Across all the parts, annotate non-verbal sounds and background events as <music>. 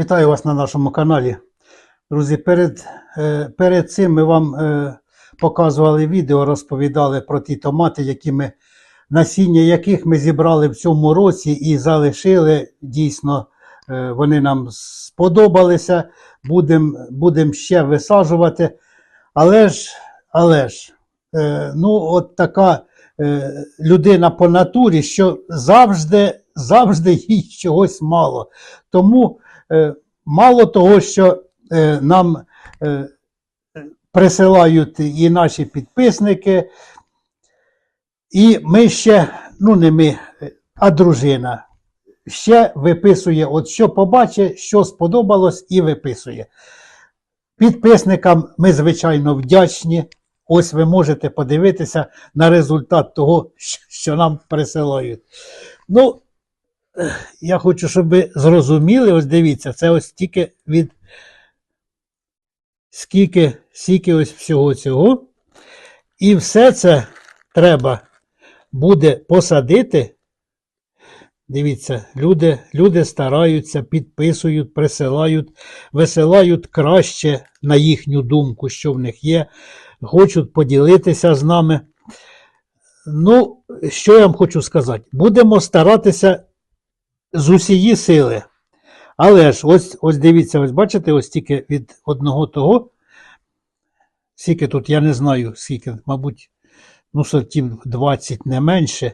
Вітаю вас на нашому каналі. Друзі, перед, е, перед цим ми вам е, показували відео, розповідали про ті томати, які ми, насіння яких ми зібрали в цьому році і залишили. Дійсно, е, вони нам сподобалися. Будемо будем ще висаджувати. Але ж, але ж, ну, от така людина по натурі, що завжди, завжди їй чогось мало. Тому мало того, що е, нам е, присилають і наші підписники, і ми ще, ну не ми, е, а дружина, ще виписує, от що побачить, що сподобалось, і виписує. Підписникам ми, звичайно, вдячні. Ось ви можете подивитися на результат того, що нам присилають. Ну, я хочу, щоб ви зрозуміли, ось дивіться, це ось тільки від скільки, скільки ось всього цього. І все це треба буде посадити. Дивіться, люди, люди стараються, підписують, присилають, висилають краще на їхню думку, що в них є, хочуть поділитися з нами. Ну, що я вам хочу сказати? Будемо старатися з усієї сили. Але ж, ось ось дивіться, ось бачите, ось тільки від одного того. Скільки тут, я не знаю, скільки, мабуть, ну, сортів 20 не менше.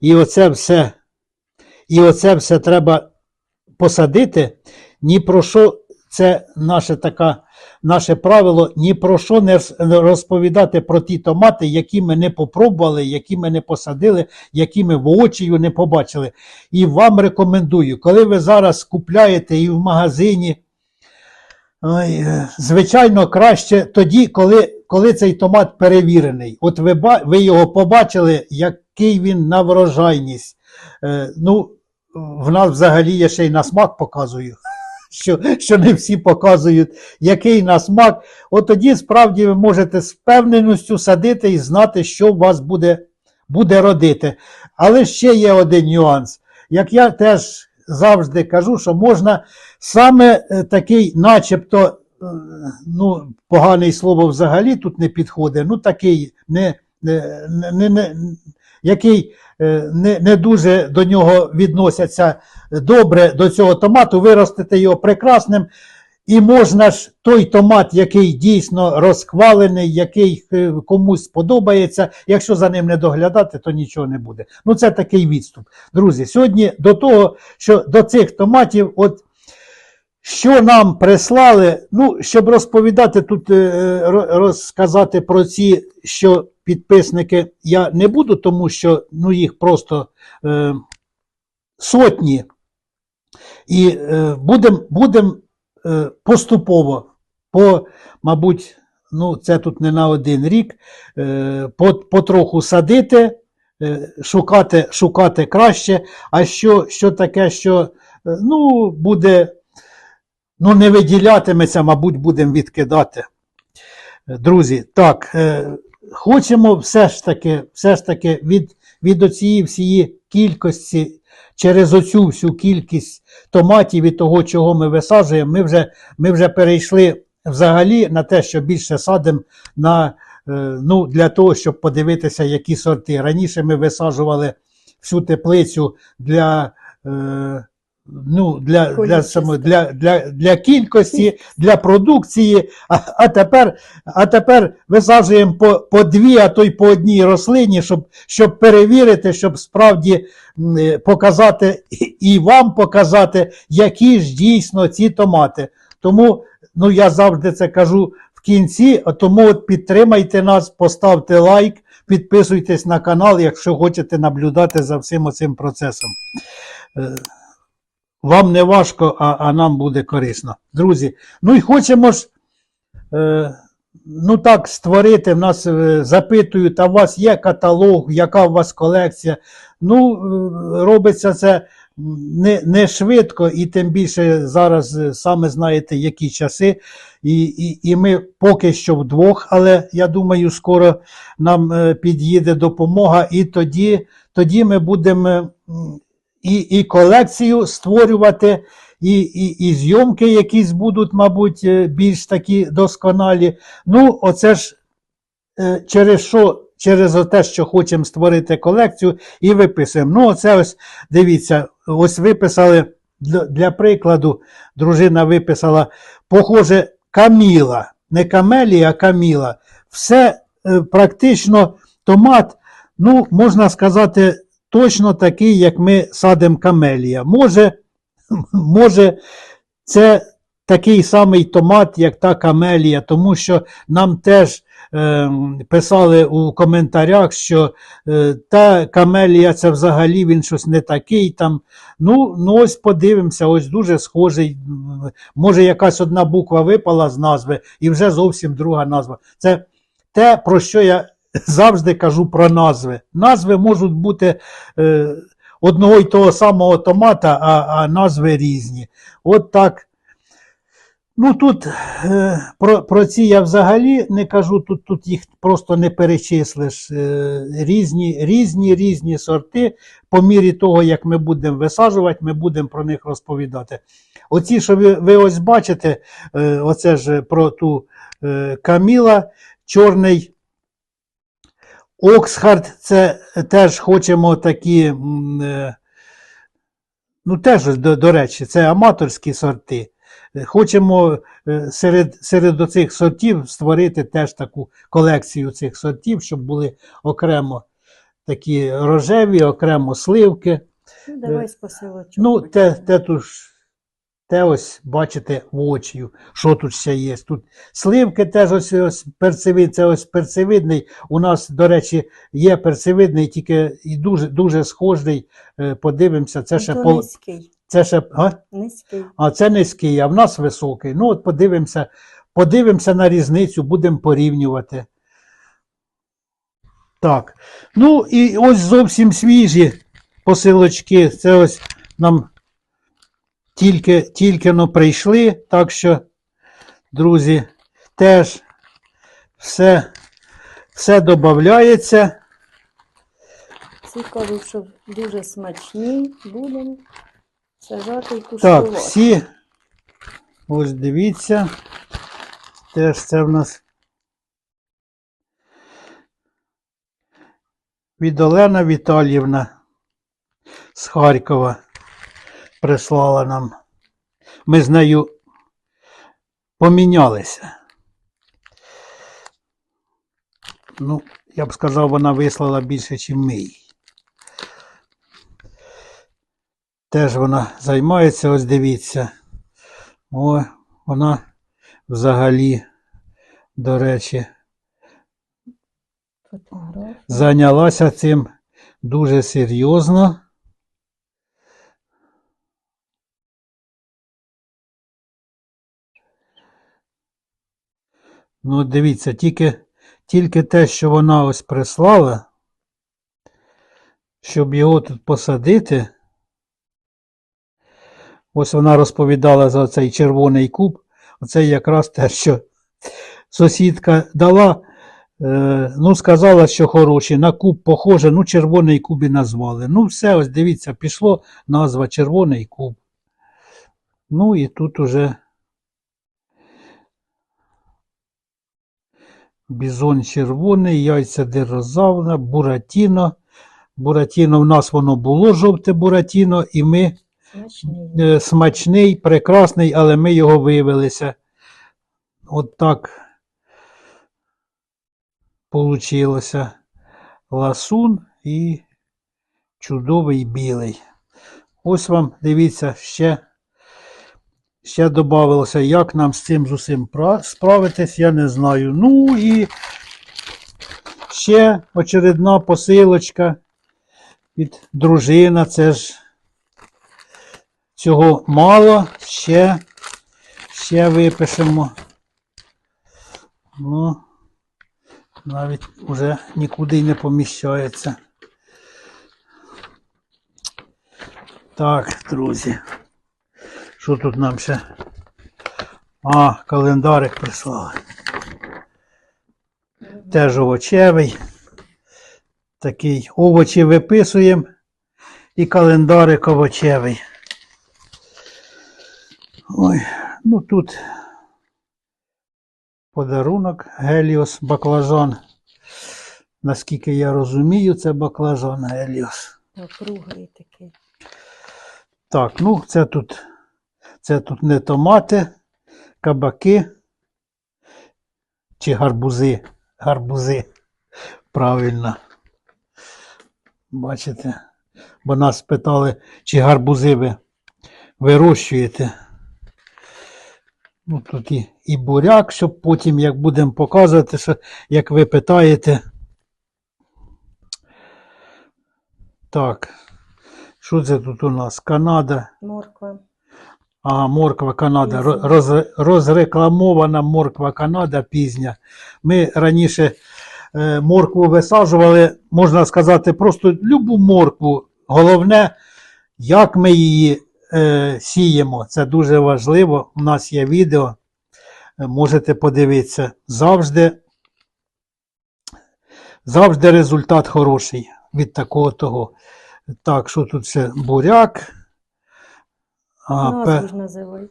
І оце все, і оце все треба посадити. Ні про що, це наша така, наше правило, ні про що не розповідати про ті томати, які ми не попробували, які ми не посадили, які ми воочію не побачили. І вам рекомендую, коли ви зараз купляєте і в магазині, е, звичайно, краще тоді, коли, коли цей томат перевірений. От ви, ви його побачили, який він на врожайність. Е, ну, в нас взагалі я ще й на смак показую. Що, що не всі показують, який на смак. От тоді справді ви можете з впевненістю садити і знати, що у вас буде, буде родити. Але ще є один нюанс. Як я теж завжди кажу, що можна саме е, такий, начебто, е, ну, поганий слово взагалі тут не підходить, ну такий, не, не, не, не, який не, не дуже до нього відносяться добре до цього томату, виростити його прекрасним. І можна ж той томат, який дійсно розхвалений, який е, комусь сподобається, якщо за ним не доглядати, то нічого не буде. Ну це такий відступ. Друзі, сьогодні до того, що до цих томатів, от що нам прислали, ну, щоб розповідати тут, е, розказати про ці, що підписники я не буду, тому що ну, їх просто е, сотні. І е, будемо будем, е, поступово, по, мабуть, ну, це тут не на один рік, е, по, потроху садити, е, шукати, шукати краще. А що, що таке, що е, ну, буде, ну, не виділятиметься, мабуть, будемо відкидати. Друзі, так, е, хочемо все ж таки, все ж таки від, від оцієї всієї кількості, через оцю всю кількість томатів і того, чого ми висаджуємо, ми вже, ми вже перейшли взагалі на те, що більше садимо на, е, ну, для того, щоб подивитися, які сорти. Раніше ми висаджували всю теплицю для. Е, Ну, для, для, само, для, для, для кількості, для продукції, а, а, тепер, а тепер висаджуємо по, по дві, а то й по одній рослині, щоб, щоб перевірити, щоб справді е, показати і- вам показати, які ж дійсно ці томати. Тому ну, я завжди це кажу в кінці, тому от підтримайте нас, поставте лайк, підписуйтесь на канал, якщо хочете наблюдати за всім оцим процесом. Вам не важко, а, а нам буде корисно. Друзі, ну і хочемо ж е, ну так створити, в нас е, запитують, а у вас є каталог, яка у вас колекція. Ну, е, робиться це не, не швидко, і тим більше зараз е, саме знаєте, які часи. І, і, і ми поки що вдвох, але я думаю, скоро нам е, під'їде допомога, і тоді, тоді ми будемо і, і колекцію створювати, і, і, і зйомки якісь будуть, мабуть, е, більш такі досконалі. Ну, оце ж е, через що? Через те, що хочемо створити колекцію, і виписуємо. Ну, оце ось дивіться, ось виписали для, прикладу, дружина виписала, похоже, Каміла, не Камелія, а Каміла. Все е, практично томат, ну, можна сказати, точно такий, як ми садимо камелія. Може, <laughs> може, це такий самий томат, як та камелія, тому що нам теж е, писали у коментарях, що е, та камелія це взагалі він щось не такий там. Ну, ну ось подивимося, ось дуже схожий. Може, якась одна буква випала з назви, і вже зовсім друга назва. Це те, про що я завжди кажу про назви. Назви можуть бути е, одного й того самого томата, а, а назви різні. От так. Ну тут е, про, про ці я взагалі не кажу, тут, тут їх просто не перечислиш. Е, різні, різні, різні сорти. По мірі того, як ми будемо висаджувати, ми будемо про них розповідати. Оці, що ви, ви ось бачите, е, оце ж про ту е, Каміла, чорний Оксхард, це теж хочемо такі. е, Ну, теж, до, до речі, це аматорські сорти. Хочемо е, серед, серед оцих сортів створити теж таку колекцію цих сортів, щоб були окремо такі рожеві, окремо сливки. Ну, давай з посилочок. Ну, те, те, тут ж- те ось бачите очію, що тут ще є. Тут сливки теж ось, ось перцевид, це ось перцевидний. У нас, до речі, є перцевидний, тільки і дуже, дуже схожий. Е, Подивимося, це ще пол... низький. це ще. А? Низький. А це низький, а в нас високий. Ну, от подивимося, подивимося на різницю, будемо порівнювати. Так. Ну, і ось зовсім свіжі посилочки. Це ось нам тільки, тільки но прийшли. Так що, друзі, теж все, все додається. Цікаво, що дуже смачні будемо сажати і куштувати. Так, всі. Ось дивіться. Теж це в нас від Олена Віталіївна з Харкова прислала нам. Ми з нею помінялися. Ну, я б сказав, вона вислала більше, ніж ми. Теж вона займається, ось дивіться. О, вона взагалі, до речі, зайнялася цим дуже серйозно. Ну, дивіться, тільки, тільки те, що вона ось прислала, щоб його тут посадити. Ось вона розповідала за цей червоний куб. Оце якраз те, що сусідка дала. Е, ну, сказала, що хороший. На куб похоже, ну, червоний куб і назвали. Ну, все, ось дивіться, пішло назва червоний куб. Ну і тут уже бізон червоний, яйця дирозавна, буратіно. Буратіно в нас воно було жовте буратіно, і ми Смачний. е, смачний, прекрасний, але ми його виявилися. От так получилося. Ласун і чудовий білий. Ось вам, дивіться, ще, ще додавалося, як нам з цим з усім справитись, я не знаю. Ну і ще очередна посилочка від дружина, це ж Цього мало, ще, ще випишемо. Ну, навіть вже нікуди й не поміщається. Так, друзі. Що тут нам ще? А, календарик прислали. Теж овочевий. Такий овочі виписуємо і календарик овочевий. Ой, ну тут подарунок Геліос баклажан. Наскільки я розумію, це баклажан Геліос. Округлий такий. Так, ну це тут, це тут не томати, кабаки чи гарбузи. Гарбузи. Правильно. Бачите? Бо нас питали, чи гарбузи ви вирощуєте. Ну, тут і, і буряк, щоб потім, як будемо показувати, що, як ви питаєте. Так. Що це тут у нас? Канада. Морква. Ага, морква Канада. Роз, розрекламована морква Канада пізня. Ми раніше е, моркву висаджували, можна сказати, просто любу моркву. Головне, як ми її е, сіємо. Це дуже важливо. У нас є відео. Е, Можете подивитися. Завжди, завжди результат хороший від такого того. Так, що тут ще буряк. А, пе- ж називай.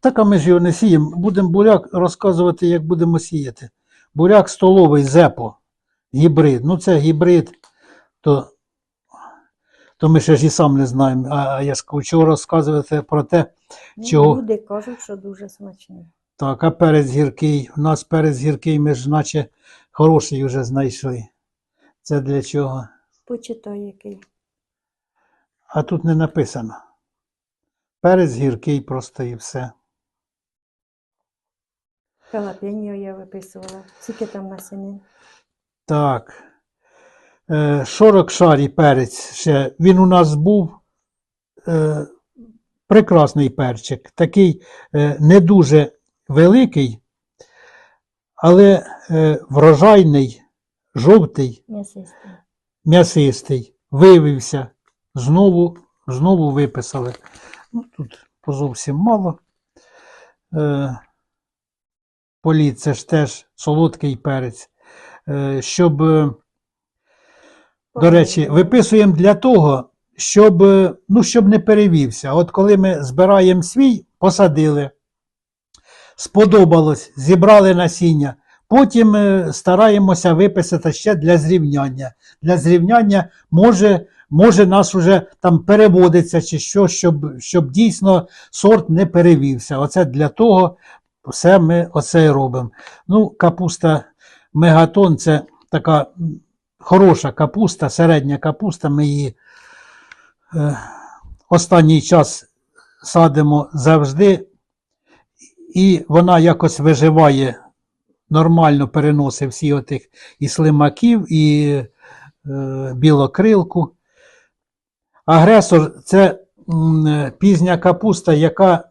так, а ми ж його не сіємо. Будемо буряк розказувати, як будемо сіяти. Буряк столовий зепо, гібрид. Ну, це гібрид, то, то ми ще ж і сам не знаємо. А, а я ж хочу розказувати про те, Ну, Чого? Люди кажуть, що дуже смачний. так, а перець гіркий. У нас перець гіркий, ми ж наче хороший вже знайшли. Це для чого? Почитай який. А тут не написано. Перець гіркий просто і все. Халапеньо я виписувала. Скільки там насінин? Так. Е, Шорокшарі перець ще. Він у нас був е, прекрасний перчик. Такий е, не дуже великий, але е, врожайний, жовтий, М'ясистий. м'ясистий. Виявився. Знову, знову виписали. Ну, тут зовсім мало. Е, політ це ж теж солодкий перець. Е, щоб. е, до речі, виписуємо для того, щоб, е, ну, щоб не перевівся. От коли ми збираємо свій, посадили, сподобалось, зібрали насіння. Потім е, стараємося виписати ще для зрівняння. Для зрівняння може, може нас уже там переводиться чи що, щоб, щоб дійсно сорт не перевівся. Оце для того все ми оце і робимо. Ну, капуста мегатон це така хороша капуста, середня капуста. Ми її е, останній час садимо завжди, і вона якось виживає, нормально переносить всі отих і слимаків, і е, білокрилку. Агресор це пізня капуста, яка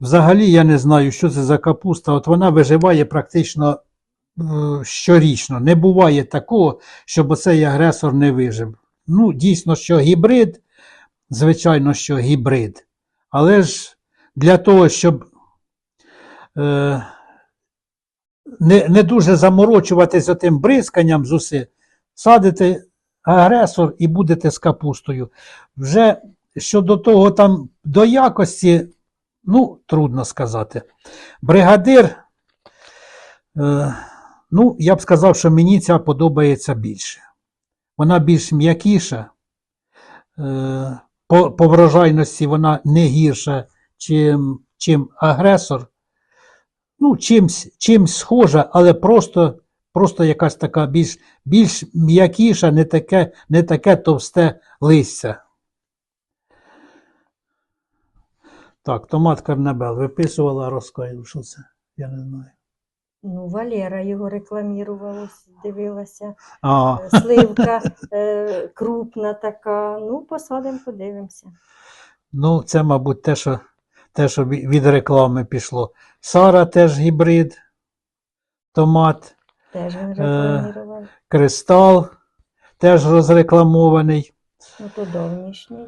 взагалі я не знаю, що це за капуста. От вона виживає практично е, щорічно. Не буває такого, щоб оцей агресор не вижив. Ну, дійсно, що гібрид, звичайно, що гібрид. Але ж для того, щоб е, не, не дуже заморочуватися тим бризканням з уси, садите агресор і будете з капустою. Вже щодо того, там до якості, ну, трудно сказати. Бригадир, е, ну, я б сказав, що мені ця подобається більше. Вона більш м'якіша, е, по, по врожайності вона не гірша, чим, чим агресор. Ну, чимсь, чимсь схожа, але просто, просто якась така більш, більш м'якіша, не таке, не таке товсте листя. Так, томат Карнабел виписувала, розкажу, що це. Я не знаю. Ну, Валера його рекламірувала, дивилася. А, Е, Сливка е, крупна така. Ну, посадимо, подивимося. ну, це, мабуть, те, що, те, що від реклами пішло. Сара теж гібрид, томат, Теж він Е. кристал теж розрекламований. Ну, то давнішній.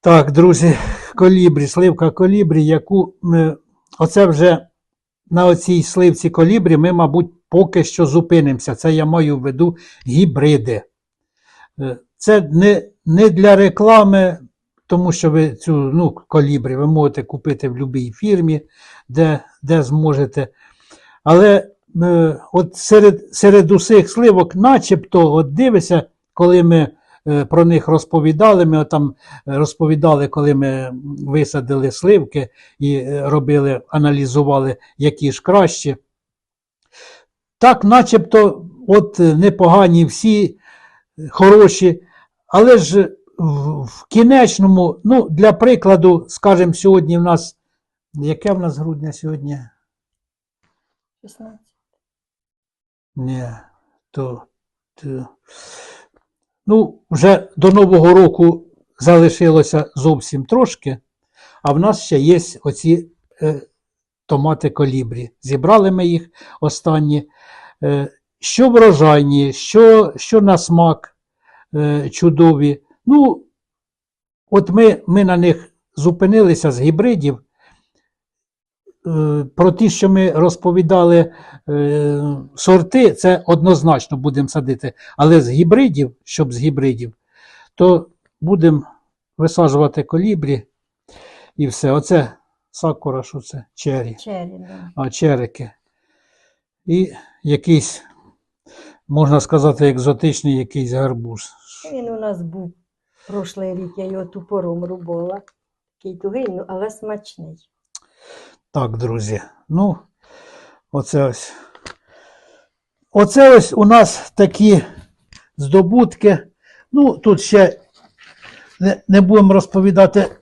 Так, друзі, колібрі, сливка колібрі, яку ми, оце вже на оцій сливці колібрі ми, мабуть, поки що зупинимося. Це я маю в виду гібриди. Е, Це не, не для реклами, тому що ви цю ну, колібрі ви можете купити в будь-якій фірмі, де, де зможете. Але от серед, серед усіх сливок, начебто, от дивися, коли ми е, про них розповідали, ми там розповідали, коли ми висадили сливки і е, робили, аналізували, які ж кращі. Так, начебто, от е, непогані всі, е, хороші, але ж в кінечному, ну, для прикладу, скажімо, сьогодні в нас, яке в нас грудня сьогодні? 16. Ні, то, то ну, вже до Нового року залишилося зовсім трошки, а в нас ще є оці е, томати колібрі. Зібрали ми їх останні. Е, що врожайні, що, що на смак е, чудові. Ну, от ми, ми на них зупинилися з гібридів. Е, Про ті, що ми розповідали е, сорти, це однозначно будемо садити. Але з гібридів, щоб з гібридів, то будемо висаджувати колібрі і все. Оце сакура, що це? Чері, Чері, да. а черики. І якийсь, можна сказати, екзотичний якийсь гарбуз. Він у нас був прошлий рік, я його тупором рубала. Такий тугий, ну, але смачний. Так, друзі. Ну, оце ось. Оце ось у нас такі здобутки. Ну, тут ще не, не будемо розповідати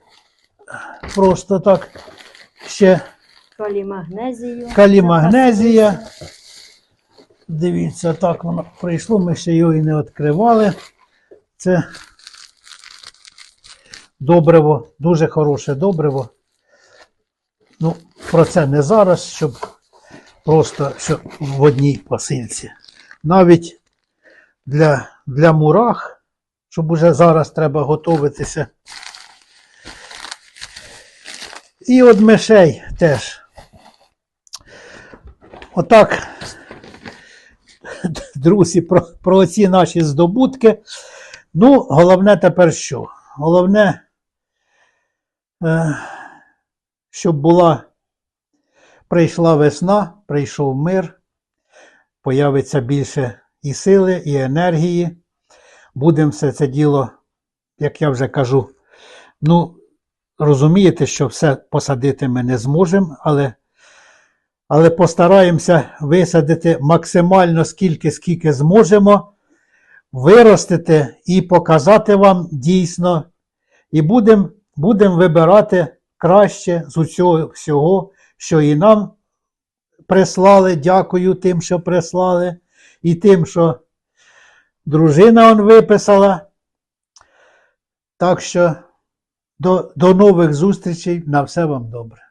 просто так. Ще Калімагнезію. Калімагнезія. дивіться, так воно прийшло, ми ще його і не відкривали. Це добриво, дуже хороше добриво. Ну, про це не зараз, щоб просто щоб в одній посильці. Навіть для, для мурах, щоб уже зараз треба готуватися. І от мишей теж. Отак, друзі, про, про ці наші здобутки. Ну, головне тепер що? Головне, е, щоб була, прийшла весна, прийшов мир, появиться більше і сили, і енергії. Будемо все це діло, як я вже кажу, ну, розумієте, що все посадити ми не зможемо, але, але постараємося висадити максимально скільки, скільки зможемо, виростити і показати вам дійсно. І будемо будем вибирати краще з усього всього, що і нам прислали. Дякую тим, що прислали, і тим, що дружина он виписала. Так що до, до нових зустрічей. На все вам добре.